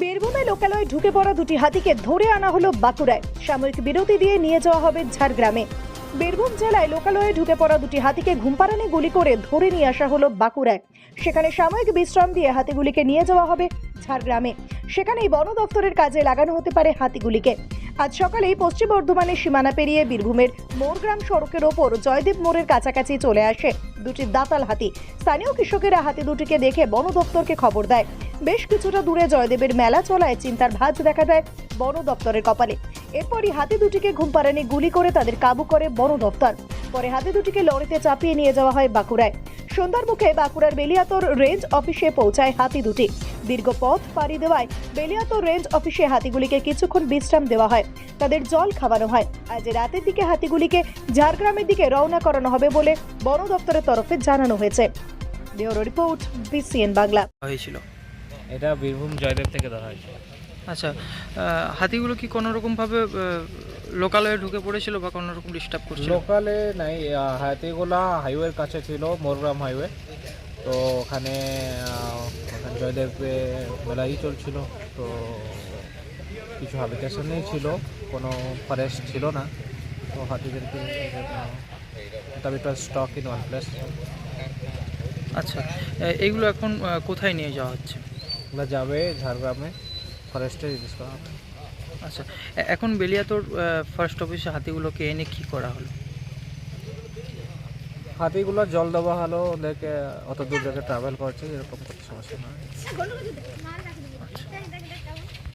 বীরভূমে লোকালয়ে ঢুকে পড়া দুটি হাতিকে ধরে আনা হলো বাঁকুড়ায়। সাময়িক বিরতি দিয়ে নিয়ে যাওয়া হবে ঝাড়গ্রামে। বীরভূম জেলায় লোকালয়ে ঢুকে পড়া দুটি হাতিকে ঘুমপাড়ানি গুলি করে ধরে নিয়ে আসা হলো বাঁকুড়ায়। সেখানে সাময়িক বিশ্রাম দিয়ে হাতিগুলিকে নিয়ে যাওয়া হবে ঝাড়গ্রামে। সেখানেই বন দফতরের কাজে লাগানো হতে পারে হাতিগুলিকে। আজ সকালেই পশ্চিম বর্ধমানের সীমানা পেরিয়ে বীরভূমের মোরগ্রাম সড়কের ওপর জয়দেব মোড়ের কাছাকাছি চলে আসে দুটি দাতাল হাতি। স্থানীয় কৃষকেরা হাতি দুটিকে দেখে বন দপ্তরকে খবর দেয়। বেশ কিছুটা দূরে জয়দেবের মেলা চলায় চিন্তার ভাঁজ দেখা দেয় বন দপ্তরের কপালে। এরপরই হাতি দুটিকে ঘুমপাড়ানি গুলি করে তাদের কাবু করে বন দপ্তর। পরে হাতি দুটিকে লরিতে চাপিয়ে নিয়ে যাওয়া হয় বাঁকুড়ায়। সন্ধ্যার মুখে বাঁকুড়ার বেলিয়াতর রেঞ্জ অফিসে পৌঁছায় হাতি দুটি। দীর্ঘ পথ পাড়ি দেওয়ায় বেলিয়াতর রেঞ্জ অফিসে হাতিগুলিকে কিছুক্ষণ বিশ্রাম দেওয়া হয়। তাদের জল খাওয়ানো হয়। আজ রাতের দিকে হাতিগুলিকে ঝাড়গ্রামের দিকে রওনা করানো হবে বলে বন দপ্তরের তরফে জানানো হয়েছে। Bureau report BCN Bangla. হয়েছিল। এটা বীরভূম জয়দেব থেকে ধরা হয়েছে আচ্ছা হাতিগুলো কি কোনো রকমভাবে লোকালয়ে ঢুকে পড়েছিল বা কোনো রকম ডিস্টার্ব করছিল? লোকালে নাই হাতিগুলা হাইওয়ের কাছে ছিল মোরগ্রাম হাইওয়ে তো ওখানে জয়দেবে মেলাই চলছিল তো কিছু হাবিটেশনেই ছিল কোনো ফরেস্ট ছিল না তো হাতিদেরকে তবে এটা স্টক ইন ওয়ান প্লেস আচ্ছা এইগুলো এখন কোথায় নিয়ে যাওয়া হচ্ছে? যাবে ঝাড়গ্রামে। ফরেস্টের ইউজ করা হবে। আচ্ছা এখন বেলিয়াতোর ফরেস্ট অফিসে হাতিগুলোকে এনে কি করা হলো? হাতিগুলো জল দেওয়া হলো ওদেরকে অত দূর জায়গায় ট্রাভেল করছে এরকম কোনো সমস্যা নয়